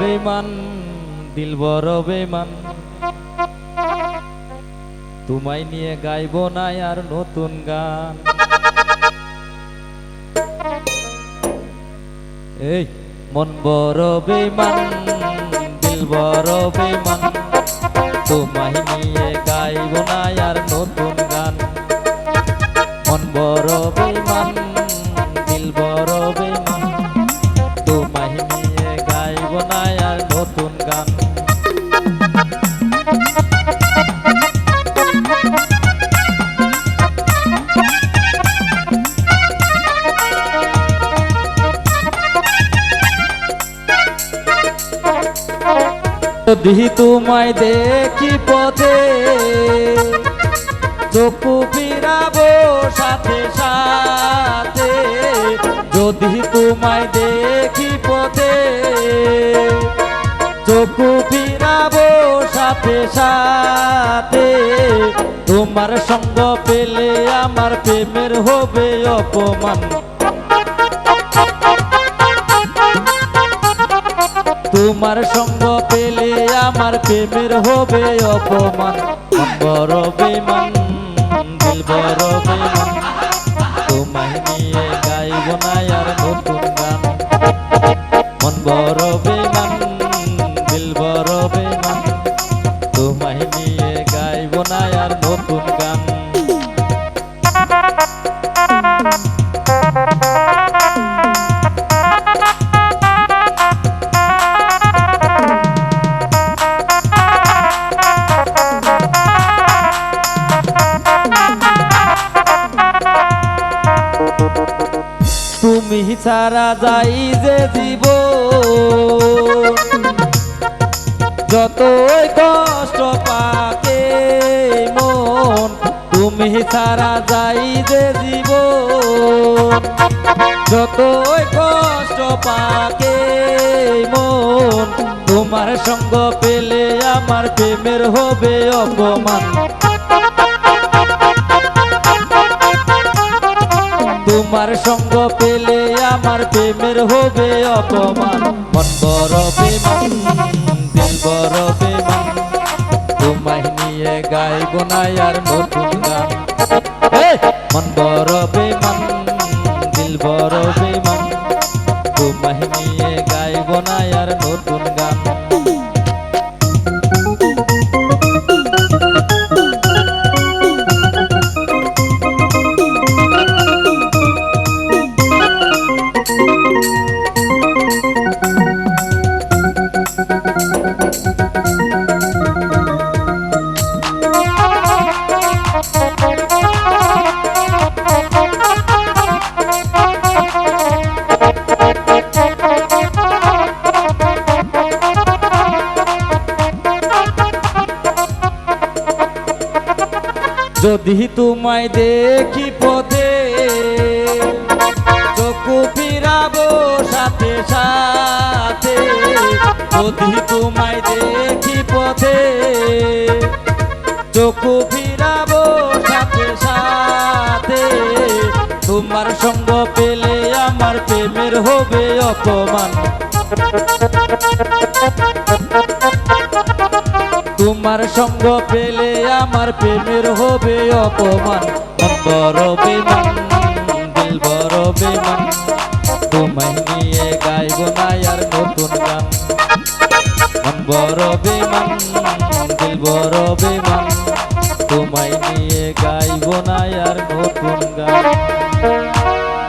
বেমান দিল বেমান তোমায় নিয়ে গাইব না আর নতুন গান। এই, মন বড় বেমান দিল বড় বেমান তোমায় নিয়ে গাইব না আর নতুন গান। মন বড় বেমান দিল বড় নতুন গান। যদি তোমায় দেখি পথে চকু ফিরাবো সাথে সাথে। যদি তোমায় দেখি পথে চকু ফিরাবো সাথে সাথে। তোমার সঙ্গ পেলে আমার প্রেমের হবে অপমান। তোমার সঙ্গ পেলে আমার প্রেমের হবে অপমান। মন বড় বেমান দিল বড় বেমান তোমায় নিয়ে গাইব না আর নতুন গান। তোমায় নিয়ে গাইব না আর নতুন গান। তুমি ছাড়া যাই যে জীব যতই কষ্ট পাকে মন, তুমি ছাড়া যাই যে জীব যতই কষ্ট পাকে মন, তোমার সঙ্গ পেলে আমার প্রেমের হবে অপমান। তোমার সঙ্গ পেলে আমার প্রেমের হবে অপমান। মন বড় বেমান দিল বড় বেমান তোমায় নিয়ে গাইব না আর নতুন গান। মন বড় বেমান দিল বড় বেমান তোমায় নিয়ে গাইব না আর নতুন গান। যদি তোমায় দেখি পথে চকু ফিরাবো সাথে সাথে। যদি তোমায় দেখি পথে চকু ফিরাবো সাথে সাথে। তোমার সঙ্গ পেলে আমার প্রেমের হবে অপমান। তোমার সঙ্গ পেলে আমার প্রেমের হবে অপমান। মন বড় বেমান, দিল বড় বেমান। তোমায় নিয়ে গাইব না আর নতুন গান। বড় বেমান, দিল বড় বেমান। তোমায় নিয়ে গাইব না আর নতুন গান।